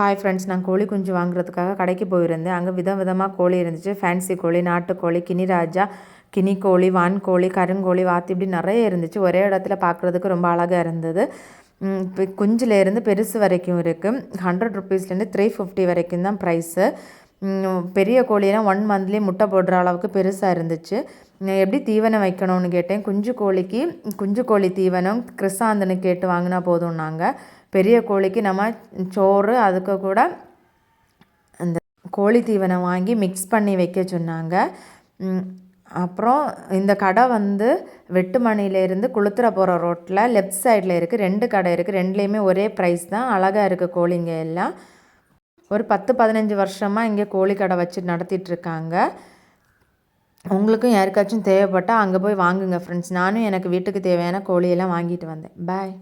Hi friends நான் கோழி குஞ்சு வாங்குறதுக்காக கடைக்கு போயிருந்தேன். அங்கே விதம் விதமாக கோழி இருந்துச்சு. ஃபேன்சி கோழி நாட்டுக்கோழி கினி ராஜா கினி கோழி வான்கோழி கருங்கோழி வாத்து இப்படி நிறைய இருந்துச்சு. ஒரே இடத்துல பார்க்குறதுக்கு ரொம்ப அழகாக இருந்தது. இப்போ குஞ்சுலேருந்து பெருசு வரைக்கும் இருக்குது ஹண்ட்ரட் ருபீஸ்லேருந்து த்ரீ ஃபிஃப்டி வரைக்கும் தான் ப்ரைஸு பெரிய கோழியெல்லாம் ஒன் மந்த்லேயே முட்டை போடுற அளவுக்கு பெருசாக இருந்துச்சு. எப்படி தீவனம் வைக்கணும்னு கேட்டேன். குஞ்சு கோழிக்கு குஞ்சு கோழி தீவனம் கிறிஸ்தாந்தனு கேட்டு வாங்கினா போதும்னாங்க பெரிய கோழிக்கு நம்ம சோறு அதுக்கு கூட அந்த கோழி தீவனம் வாங்கி மிக்ஸ் பண்ணி வைக்க சொன்னாங்க. அப்புறம் இந்த கடை வந்து வெட்டுமணிலேருந்து குளுத்துற போகிற ரோட்டில் லெஃப்ட் சைடில் இருக்குது ரெண்டு கடை இருக்குது ரெண்டுலேயுமே ஒரே ப்ரைஸ் தான். அழகாக இருக்குது கோழிங்க எல்லாம். ஒரு பத்து பதினஞ்சு வருஷமாக இங்கே கோழி கடை வச்சு நடத்திட்டுருக்காங்க. உங்களுக்கும் யாருக்காச்சும் தேவைப்பட்டால் அங்கே போய் வாங்குங்க ஃப்ரெண்ட்ஸ் நானும் எனக்கு வீட்டுக்கு தேவையான கோழியெல்லாம் வாங்கிட்டு வந்தேன். பாய்